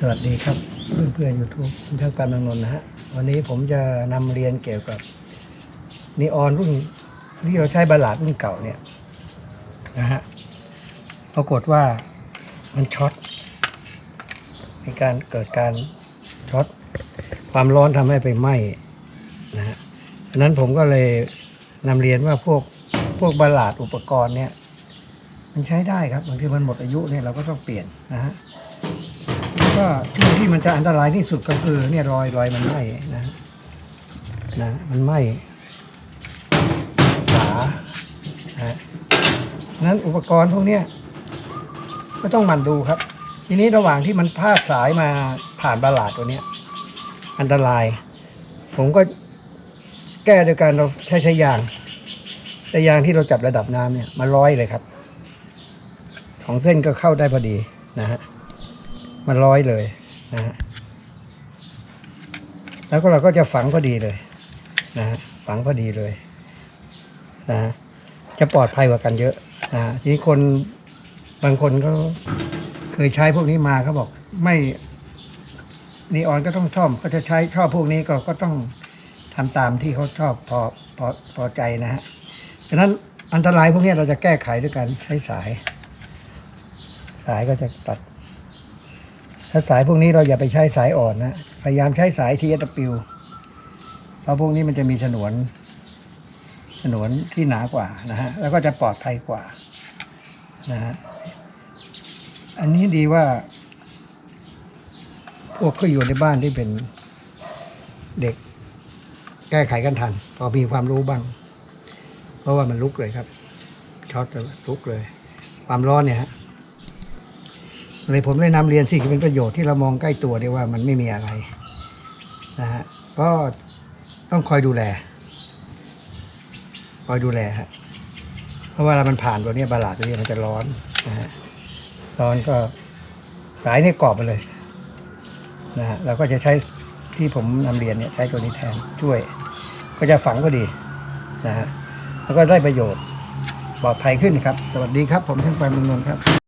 สวัสดีครับเพื่อนเพื่อนยูทูบช่างปานนนท์นะฮะ วันนี้ผมจะนำเรียนเกี่ยวกับนีออนรุ่นที่เราใช้บาลาดรุ่นเก่าเนี่ยนะฮะ ปรากฏว่ามันช็อต มีการเกิดการช็อต ความร้อนทำให้ไปไหม้นะฮะดังนั้นผมก็เลยนำเรียนว่าพวกพวกบาลาดอุปกรณ์เนี่ย มันใช้ได้ครับบางทีมันหมดอายุเนี่ยเราก็ต้องเปลี่ยนนะฮะ ก็ที่ที่มันจะอันตรายที่สุดก็คือเนี่ยรอยรอยมันไหม้นะนะมันไหม้ฝานะนั้นอุปกรณ์พวกเนี้ยก็ต้องหมันดูครับ ทีนี้ระหว่างที่มันพาดสายมาผ่านบาลาดตัวเนี้ยอันตราย ผมก็แก้โดยการเราใช้ใช้ยางใช้ยางที่เราจับระดับน้ำเนี่ยมาร้อยเลยครับสองเส้นก็เข้าได้พอดีนะฮะ มันร้อยเลยนะฮะแล้วก็เราก็จะฝังพอดีเลยนะฮะฝังพอดีเลยนะฮะจะปลอดภัยกว่ากันเยอะนะทีนี้คนบางคนก็เคยใช้พวกนี้มาเขาบอก ไม่นีออนก็ต้องซ่อมก็จะใช้ชอบพวกนี้ก็ก็ต้องทำตามที่เขาชอบพอพอพอใจนะฮะฉะนั้นอันตรายพวกนี้เราจะแก้ไขด้วยการใช้สาย สายก็จะตัด ถ้าสายพวกนี้เราอย่าไปใช้สายอ่อนนะ พยายามใช้สาย TSW เพราะพวกนี้มันจะมีฉนวน ฉนวนที่หนากว่านะฮะ แล้วก็จะปลอดภัยกว่านะฮะ อันนี้ดีว่า พวกเขาอยู่ในบ้านที่เป็นเด็ก แก้ไขกันทัน พอมีความรู้บ้าง เพราะว่ามันลุกเลยครับ ช็อตเลยลุกเลย ความร้อนเนี่ยฮะ เลยผมเลยนำเรียนสิ่งที่เป็นประโยชน์ที่เรามองใกล้ตัวได้ว่ามันไม่มีอะไรนะฮะก็ต้องคอยดูแล คอยดูแลฮะเพราะว่าเวลามันผ่านตัวนี้ยบาลาดตัวนี้มันจะร้อนนะฮะร้อนก็สายนี่กรอบไปเลยนะฮะเราก็จะใช้ที่ผมนำเรียนเนี่ยใช้ตัวนี้แทนช่วย ก็จะฝังพอดีนะฮะแล้วก็ได้ประโยชน์ปลอดภัยขึ้นครับ สวัสดีครับ ผมท่านปมืองนนท์ครับ